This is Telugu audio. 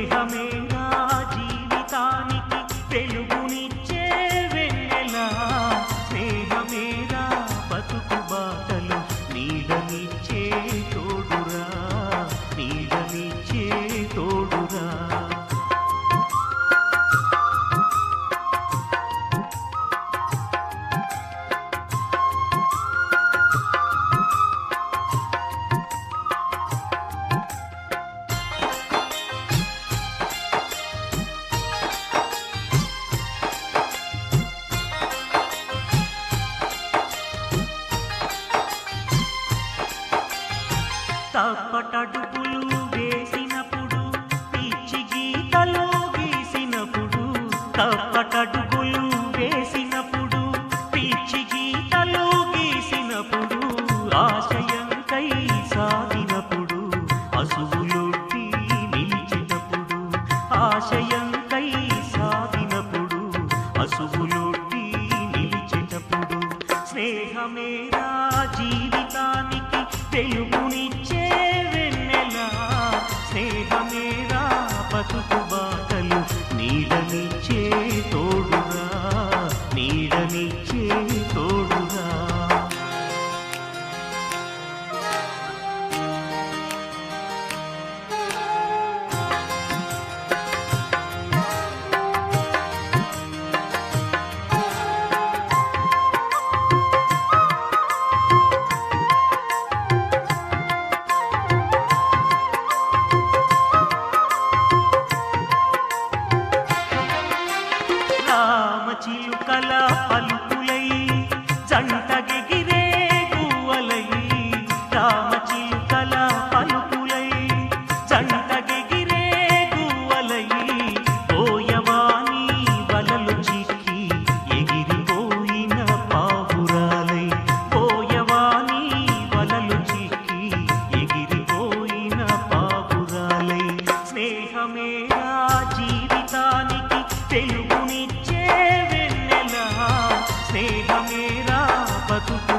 స్నేహమే నా జీవితానికి తెలుగు తప్పటడుగులు వేసినప్పుడు పిచ్చి గీతలు గీసినప్పుడు తప్పటడుగులు వేసినప్పుడు పిచ్చి గీతలు గీసినప్పుడు ఆశయంకై సాగినప్పుడు అసువులొట్టి నిలిచినప్పుడు ఆశయంకై సాగినప్పుడు అసువులొట్టి నిలిచినప్పుడు స్నేహమేరా జీవితానికి వెలుగునిచ్చే చిలుకల పలుకులై జంటగిగిరే గువ్వలై రామ చిలుకల పలుకులై జంటగిగిరే గువ్వలై పోయవాణి వలలు చిక్కి ఎగిరిపోయిన పావురాలై పోయవాణి వలలు చిక్కి ఎగిరిపోయిన పావురాలై స్నేహమే రాజీ tutu